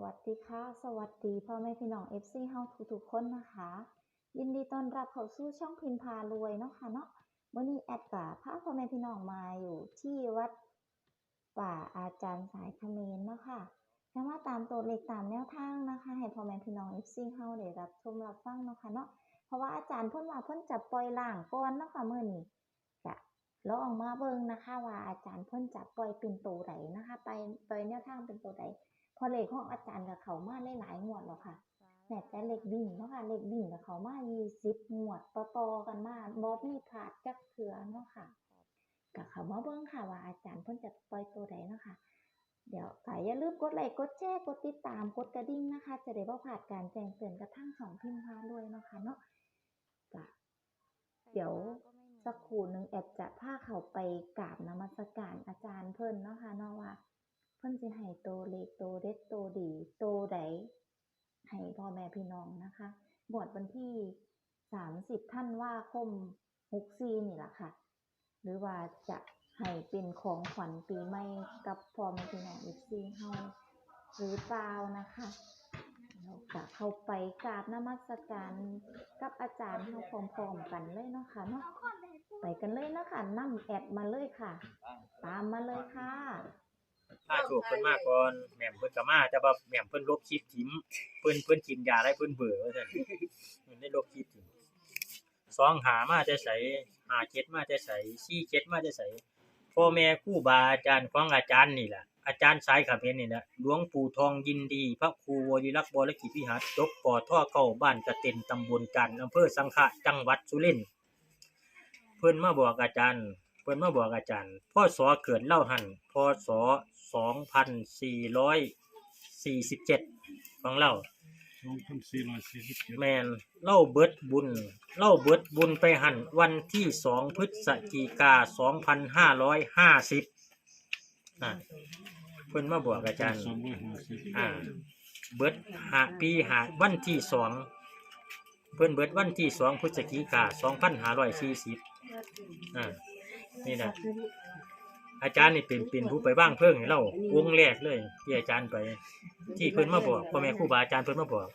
วัสดีค่ะ สวัสดีพ่อแม่พี่น้อง FC เฮาทุกๆคนนะคะ ยินดีต้อนรับเข้าสู่ช่องพิมพารวยเนาะค่ะเนาะวันนี้แอดกาพาพ่อแม่พี่น้องมาอยู่ที่วัดป่าอาจารย์สายเขมรเนาะค่ะแค่ว่าตามตัวเลขตามแนวทางนะคะ ให้พ่อแม่พี่น้อง FC เฮาได้รับชมรับฟังเนาะค่ะเนาะเพราะว่าอาจารย์เพิ่นว่าเพิ่นจะปล่อยล่างก่อนเนาะค่ะมื้อนี้ก็ลองมาเบิ่งนะคะ ว่าอาจารย์เพิ่นจะปล่อยเป็นตัวใดนะคะ ไปปล่อยแนวทางเป็นตัวใดพ อเลขของอาจารย์กับเขามาหลายๆงวดแล้วค่ะแม้แต่เลขบิ่งเนาะค่ะเลขบิ่งกับเขามา20งวดต่อๆกันมาบ่มีพลาดจักเทื่อเนาะค่ะก็เขามาเบิ่งค่ะว่าอาจารย์เพิ่นจะปล่อยตัวใดเนาะค่ะเดี๋ยวก็อย่าลืมกดไลค์กดแชร์กดติดตามกดกระดิ่งนะคะ จะได้บ่พลาดการแจ้งเตือนกระทั่งสองพิมพ์พาด้วยเนาะค่ะเนาะก็เดี๋ยวสักครู่หนึงแอดจะพาเขาไปกราบนมัสการอาจารย์เพิ่นเนาะค่ะเนาะว่าเพิ่นสิให้โตเล็กโตเด็ดโตดีโตใดให้พ่อแม่พี่น้องนะคะบวชวันที่ 30 ท่านว่าคม64นี่แหละค่ะ หรือว่าจะให้เป็นของขวัญปีใหม่กับพ่อแม่พี่น้อง FC เฮาหรือเปล่านะคะเราก็เข้าไปกราบนมัสการกับอาจารย์เฮาพร้อมๆกันเลยเนาะค่ะเนาะไปกันเลยเนาะคะนำแอดมาเลยค่ะ ตามมาเลยค่ะ ถ้าถูกเพิ่นมาก่อนแหม่มเพิ่นก็มาแต่ว่าแหม่มเพิ่นลบคลิปทิ้งเพิ่นเพิ่นกินยาอะไรเพิ่นเบื่อว่าซั่นเพิ่นได้ลบคลิปทิ้งสองหามาจะใส่หาเจ็ดมาจะใส่ซี่เจ็ดมาจะใส่พ่อแม่ครูบาอาจารย์ของอาจารย์นี่แหละอาจารย์สายขับเห็นนี่แหละหลวงปู่ทองยินดี พระครูวริรักษ์บรกิจวิหารจบปอท่อเข้าบ้านกระเต็นตำบลจันทร์อำเภอสังขะจังหวัดสุรินทร์เพิ่นมาบอกอาจารย์ เพิ่นมาบอกอาจารย์พ่อสอเกิดเล่าหันพ่อสอ สองพันสี่ร้อยสี่สิบเจ็ดของเราสองพันสี่ร้อยสี่สิบเจ็ดแมนเล่าเบิดบุญ เล่าเบิดบุญไปหันวันที่สองพฤศจิกาสองพันห้าร้อยห้าสิบอะเพิ่นมาบอกอาจารย์สองร้อยห้าสิบอ่าเบิดหาปีหาวันที่สองเพิ่นเบิดวันที่สองพฤศจิกาสองพันห้าร้อยสี่สิบอ่านี่นะ อาจารย์นี่เป็นเป็นผู้ไปบ้างเพิ่งให้เราวงแรกเลยที่อาจารย์ไป ที่เพิ่นมาบอกพ่อแม่ครูบาอาจารย์เพิ่นมาบอก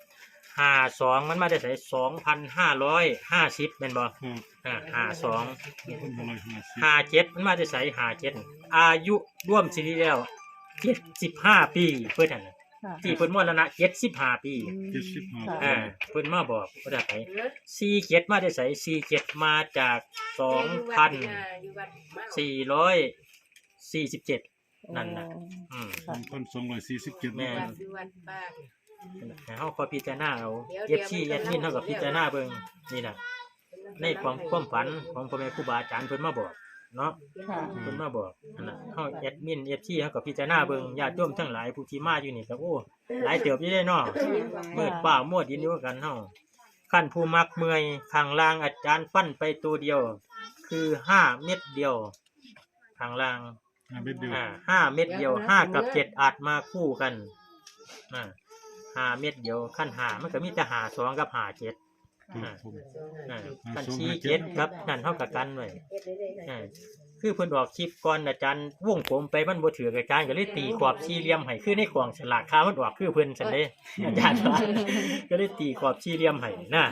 ห้าสองมันมาได้ใส่สองพันห้าร้อยห้าสิบเป็นบ่ครับอ่าห้าสองสองพันห้าร้อยห้าสิบห้าเจ็ดมันมาได้ใส่ห้าเจ็ดอายุร่วมสิริแล้วเจ็ดสิบห้าปีเพิ่นนั่นน่ะที่เพิ่นมรณะเจ็ดสิบห้าปีเจ็ดสิบห้าอ่าเพิ่นมาบอกว่าได้ไสสี่เจ็ดมาได้ใส่สี่เจ็ดมาจากสองพันสี่ร้อย สี่สิบเจ็ดนั่นน่ะอืมสองพันสองร้อยสี่สิบเจ็ดแม่นะครับให้เฮาคอยพิจารณาเอาเดี๋เอยวฟซีเดี๋แอยวดมินเท่ากับเดี๋พิยวจารณาเบิ่งนี่น่ะในความความฝันของพ่อแม่ครูบาอาจารย์เพิ่นมาบอกเนาะ ค่ะ เพิ่นมาบอกนั่นน่ะเฮาแอดมิน FC เฮาก็พิจารณาเบิ่งญาติโยมทั้งหลายผู้ที่มาอยู่นี่ก็โอ้หลายเติบอยู่ได้เนาะมืดป้ามัวดินอยู่กันเฮาขั้นผู้มักเมื่อยข้างล่างอาจารย์ฟันไปตัวเดียว คือห้าเม็ดเดียวข้างล่าง ห้าเม็ดเดียวอ่าห้าเม็ดเดียวห้ากับเจ็ดอาจมาคู่กันอ่าห้าเม็ดเดียวขั้นหามันก็มีแต่หาสองกับหาเจ็ดครับผมอ่าหาขั้นสองชี้หาเจ็เจ็ดดครับนั่นเท่ากับกันไว้อ่าคือเพิ่นออกคลิปก่อนอาจารย์วงผมไปมันบ่ถือกับอาจารย์ก็เลยตีขอบสี่เหลี่ยมให้คือในกล่องฉลากค้ามันออกคือเพิ่นซั่นเด้อาจารย์ว่าก็เลยตีขอบสี่เหลี่ยมให้นะ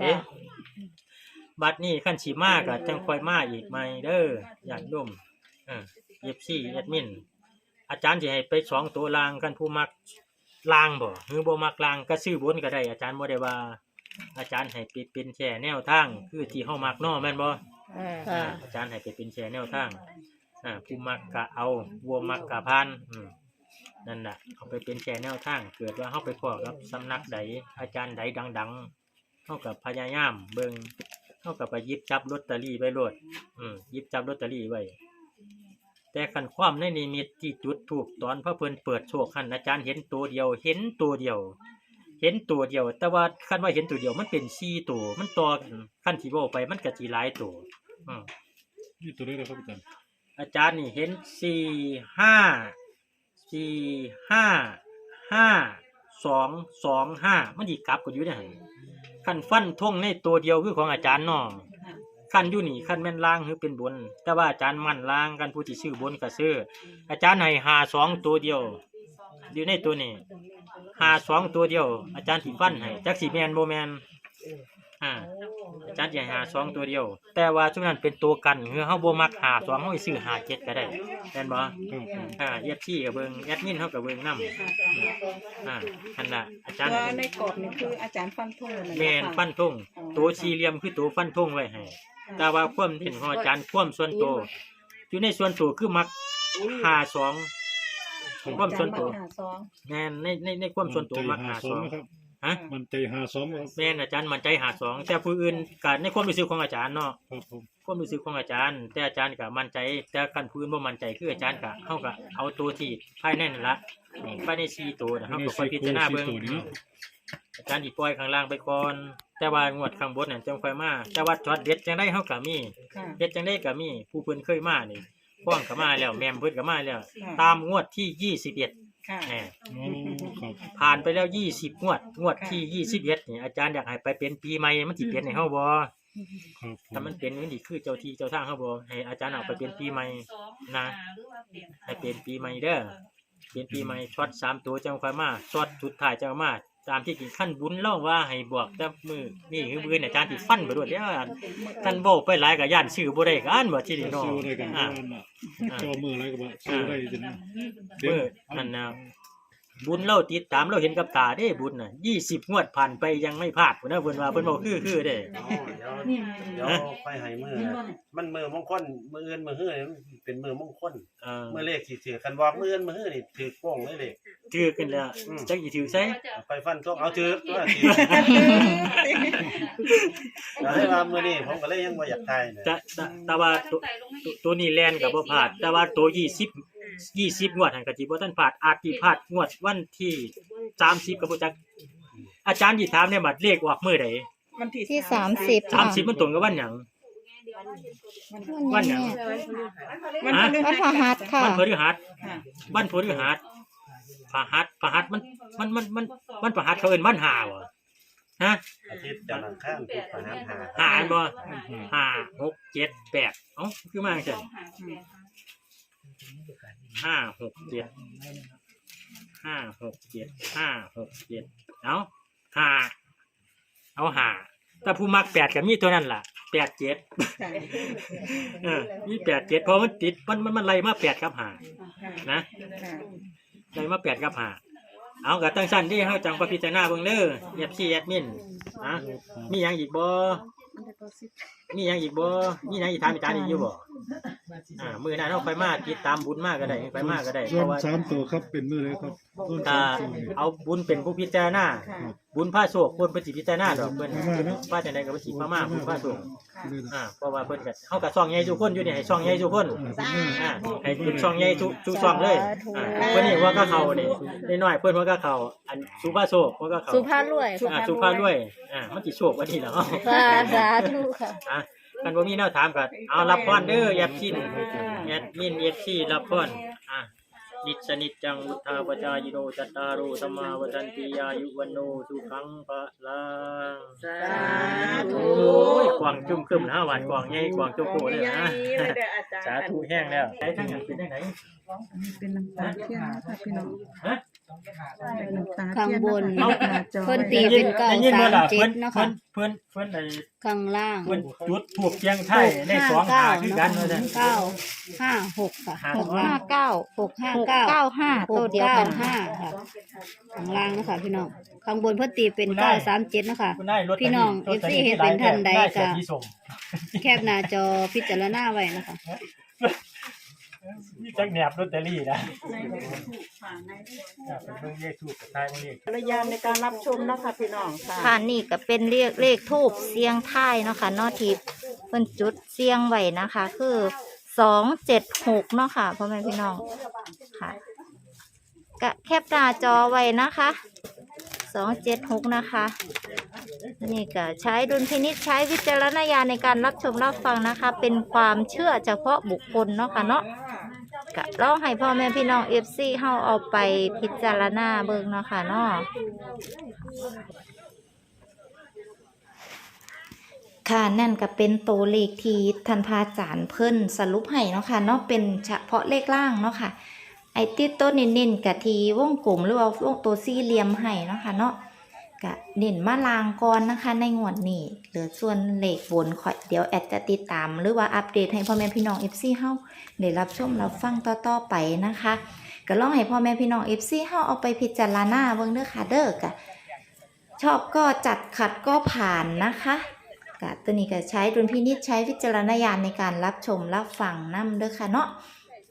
เอ๊ะบัดนี้ขั้นสิมาก็จังค่อยมาอีกใหม่เด้อญาติโยมอ่า เอฟซีแอดมิน อาจารย์จะให้ไปสองตัวลางกันผู้มักลางบ่หรือบ่มักลางก็ซื้อบนก็ได้ อาจารย์บ่ได้ว่า อาจารย์ให้ไปเป็นแชร์แนวทางคือที่เฮามักเนาะแม่นบ่ค่ะอาจารย์ให้ไปเป็นแชร์แนวทางอ่าผู้มักก็เอาบ่มักก็ผ่านอืมนั่นน่ะเอาไปเป็นแชร์แนวทาง เกิดว่าเฮาไปพ้อกับสำนักใดอาจารย์ใดดัง ๆเฮาก็พยายามเบิ่งเฮาก็ไปหยิบจับลอตเตอรี่ไว้โลดอืมหยิบจับลอตเตอรี่ไว้ แต่ขันความในนิมิตที่จุดถูกตอนพระเพิ่นเปิดโชคขันอาจารย์เห็นตัวเดียว เห็นตัวเดียว เห็นตัวเดียว แต่ว่าขันว่าเห็นตัวเดียวมันเป็นสี่ตัวมันต่อกันขันที่เว่าไปมันกะจีหลายตัวอืมนี่ตัวเลขอะไรครับอาจารย์อาจารย์นี่เห็นสี่ห้าสี่ห้าห้าสองสองห้ามันดีกลับกันอยู่เนี่ยขันฟันท่งในตัวเดียวคือของอาจารย์เน้อง ขันอยู่นี่ขันแม่นล่างคือเป็นบน แต่ว่าอาจารย์มั่นล่างกันผู้ที่ซื้อบนก็ซื้อ อาจารย์ให้หาสองตัวเดียว อยู่ในตัวนี้หาสองตัวเดียว อาจารย์สิฟันให้จักสิแม่นบ่แม่นอ่าอาจารย์สิให้หาสองตัวเดียว แต่ว่าช่วงนั้นเป็นตัวกันคือเฮาบ่มักหาสองเฮาสิซื้อหาเจ็ดก็ได้แม่นบ่ครับผมอ่าเอฟซีก็เบิ่งแอดมินเฮาก็เบิ่งนํอ่าอันน่ะอาจารย์แล้วในกรอบนี่คืออาจารย์ฟันธงเลยแม่นฟันธงตัวสี่เหลี่ยมคือตัวฟันธงไว้ให้ แต่ว่าความเป็นของอาจารย์ความส่วนตัวอยู่ในส่วนตัวคือมักหาสองความส่วนตัวหาสองแม่นในในในความส่วนตัวมักหาสองนะครับฮะมันใจหาสองครับแม่นอาจารย์มั่นใจหาสองแต่ผู้อื่นก็ในความรู้สึกของอาจารย์เนาะครับผมความรู้สึกของอาจารย์ แต่อาจารย์ก็มั่นใจแต่คันผู้อื่นบ่มั่นใจคืออาจารย์ก็เฮาก็เอาตัวที่ภายในนั่นละภายใน4ตัวนะเฮาก็ค่อยพิจารณาเบิ่งตัวนี้เนาะ อาจารย์สิปล่อยข้างล่างไปก่อน แต่ว่างวดข้างบนนั่นจังค่อยมาแต่ว่าช็อตเด็ดจังได้เฮาก็มีค่ะ เด็ดจังได้ก็มี ผู้เพิ่นเคยมานี่ฟ้องก็มาแล้วแม่มเพิ่นก็มาแล้วค่ะตามงวดที่ 21ค่ะ แหมโอ้ครับผ่านไปแล้ว 20 งวด งวดที่ 21นี่อาจารย์อยากให้ไปเป็นปีใหม่มันสิเป็นให้เฮาบ่ครับผถ้ามมันเป็นมันสิคือเจ้าที่เจ้าทางเฮาบ่ให้อาจารย์เอาไปเป็นปีใหม่ นะ ให้เป็นปีใหม่เด้อเป็นปีใหม่ช็อตสามตัวจังค่อยมาช็อตสุดท้ายจังมา ตามที่กินขั้นบุญเล่าว่าให้บวกแต่มือนี่คือมือเนี่ยอาจารย์ที่ฟันไปด้วยเด้อท่านโบไปหลายกับย่านชื่อบ่ได้กันบ่ที่นี่เนาะซื้ออะไรกันอ่าบ้านน่ะเจ้ามืออะไรก็บ่ซื้ออะไรจังนะเออนั่นนะบุญเล่าติดตามเราเห็นกับตาเด้บุญน่ะ20งวดผ่านไปยังไม่พลาดพุ่นนะเพิ่นว่าเพิ่นบอกคือคือเด้ เอาเดี๋ยวเดี๋ยวค่อยให้มือมันมือมงคลมืออื่นมือฮื้อนี่มันเป็นมือมงคลเออมือเลขสิถือกันบอกมืออื่นมือฮื้อนี่ถือโป้งเลยเลข ถือกันแล้วจักสิถือใส่ไปฟันทงเอาถือตัวถือแล้วให้ว่ามือนี่ผมก็เลยยังบ่อยากทายเนี่ยแต่แต่แต่ว่าตัวตัวตัวนี้แล่นก็บ่พลาด แต่ว่าตัว20 20งวดหันก็สิบ่ทันพลาดอาจสิพลาดงวดวันที่30ก็บ่จัก อาจารย์ที่ถามเนี่ยบัดเลขออกมื้อใดวันที่ที่สามสิบสามสิบมันตรงกับวันหยัง วันหยังวันพฤวันพหัสหัสค่ะวันพฤหัสค่ะ วันพฤหัส พฤหัสพฤหัสมันมันมันมันมันพฤหัสเขาเอิ้นวันหาวะฮะอาทิตย์จันทร์อังคารพุธพฤหัสหาหาอันบ่ห้าหกเจ็ดแปดเอ้าคือมาจังซั่นห้าหกเจ็ดห้าหกเจ็ดห้าหกเจ็ดเอ้าห้าเอาห้าแต่ผู้มักแปดก็มีตัวนั้นล่ะแปดเจ็ดค่ะเออมีแปดเจ็ดเพราะมันติดมันมันมันไล่มาแปดกับห้านะค่ะ ได้มาแปดกับหาเอากะตั้งสั้นที่เฮาจังประพิจารณาเบิ่งเด้อเรียบชี้แอดมินอะมีหยังอีกบ่มี หยังอีกบ่มีหยังอีกถามอาจารย์อีกอยู่บ่อ่ามื้อหนั้นเฮาค่อยมาติดตามบุญมาก็ได้ค่อยมาก็ได้เพส่วนราะว่า สามตัวครับเป็นมือเลยครับส่วนถ้าสามตัวนี่ เอาบุญเป็นผู้พิจารณาค่ะ บุญพระโชคเพิ่นเพิ่นสิพิจารณาดอกเพิ่นมามาเนาะว่าจังได๋ก็บ่สิมามาบุญพระโชคเลยนะอ่าเพราะว่าเพิ่นก็เฮาก็ช่องใหญ่ทุกคนอยู่นี่ให้ช่องใหญ่ทุกคนอ่าเป็นมืออ่าให้เป็นช่องใหญ่ทุกทุกช่องเลยอ่าเพิ่นนี่ว่าก็เขานี่น้อยๆเพิ่นว่าก็เขาอันสุภาโชคว่าก็เขาสุภาพรวยอ่าสุภาพด้วยอ่ามันสิโชคว่านี่แหล้วสาสาธุค่ะอะ กันบ่มีแนวถามก็เอารับพรเด้อแอดชินแอดมิน FC รับพรอะนิจสนิจจังวุฒาปจายโนจัตตารุสัมมาวัฏันติยายุวันโนสุขังพะลังสาโอธุ้ยกวางจุ่มคึมนะหวานกวางใหญ่กวางโจโกเลยนะเลยเด้ออาจารย์สาธุแห้งแล้วใช้ทั้งอย่างเป็นได้ไหนเป็นน้ำตาเทียนนะคะพี่น้องฮะเป็นน้ำตา ข้างเทียนบนนะคะหาจอเพิ่นไว้ตีเป็นเก้าได้ยินบ่ล่ะสามเจ็เพิ่ดนเนาะเพิ่ค่ะนเพิ่นเพิ่นไอ้ข้างล่างเพิ่นจุดถูกเพียงไทยในสองหาคือกันว่าซั่นเก้าห้าหกค่ะห้าหกห้าเก้าหกห้าเก้าเก้าห้าตัวเดียวกันห้าค่ะข้างล่างเนาะคะพี่น้องข้างบนเพิ่นตีเป็นเก้าสามเจ็ดเนาะค่ะคุณนายรถพี่น้องรถ FC เห็นเป็นท่านใดก็ได้เสียที่ส่งแคบหน้าจอพิจารณาไว้นะคะมี จักแหนบลอตเตอรี่นะอ่าเป็นเบิ่งเลขถูกกับทายบ่เลขระยะในการรับชมนะคะพี่น้องค่ะค่ะนี่ก็เป็นเลขเลขทูบเสียงท้ายเนาะค่ะเนอทีเพิ่นจุดเสียงไว้นะคะ คือสองเจ็ดหกเนาะค่ะพ่อแม่พี่น้องค่ะกะแคปหน้าจอไว้นะคะสองเจ็ดหกนะคะนี่ก็ใช้ดุลพินิจใช้วิจารณญาณในการรับชมรับฟังนะคะ เป็นความเชื่อเฉพาะบุคคลเนาะค่ะเนาะ กะลองให้พ่อแม่พี่น้องเอฟซีเฮาเอาไปพิจารณาเบิ่งเนาะค่ะเนาะค่ะนั่นก็เป็นตัวเลขที่ทันพาจารย์เพิ่นสรุปให้เนาะค่ะเนาะเป็นเฉพาะเลขล่างเนาะค่ะ ไอติดตัวเน้นๆกะทีวงกลมหรือว่าวงตัวสี่เหลี่ยมให้เนาะค่ะเนาะ กะเน้นมาลางก่อนนะคะ ในงวดนี้เหลือส่วนเหลขบนคอยเดี๋ยวแอดจะติดตาม หรือว่าอัปเดตให้พ่อแม่พี่น้อง FC เฮาได้รับชมรับฟังต่อๆไปนะคะก็ลองให้พ่อแม่พี่น้อง FC เฮาเอาไปพิจารณาเบิ่งเด้อค่ะเด้อกะชอบก็จัดขัดก็ผ่านนะคะกะตัวนี้ก็ใช้ดุลพินิจใช้วิจารณญาณในการรับชมรับฟังนํเด้อค่ะเนาะ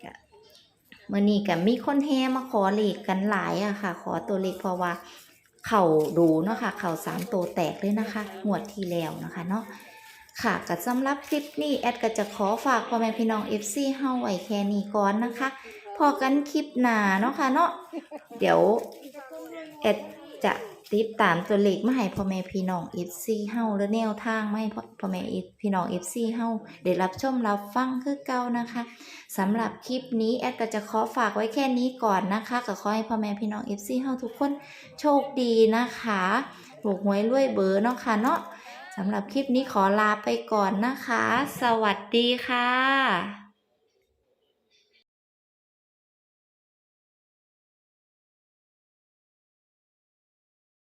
กะมื้อนี้ก็มีคนแฮมาขอเลขกันหลายอะค่ะ ขอตัวเลขเพราะว่า เข่าดูเนาะค่ะเข่าสามตัวแตกเลยนะคะงวดที่แล้วนะคะเนาะค่ะก็สำหรับคลิปนี้แอดก็จะขอฝากพ่อแม่พี่น้อง FC เฮาไว้แค่นี้ก่อนนะคะ พอกันคลิปหน้าเนาะค่ะเนาะเดี๋ยวแอดจะติดตามตัวเลขมาให้พ่อแม่พี่น้อง FC เฮาและแนวทางมาให้พ่อพ่อแม่พี่น้อง FC เฮาได้รับชมรับฟังคือเก่านะคะ สำหรับคลิปนี้แอดก็จะขอฝากไว้แค่นี้ก่อนนะคะก็ขอให้พ่อแม่พี่น้อง FC เฮาทุกคนโชคดีนะคะถูกหวยรวยเบอร์เนาะค่ะเนาะสำหรับคลิปนี้ขอลาไปก่อนนะคะ สวัสดีค่ะ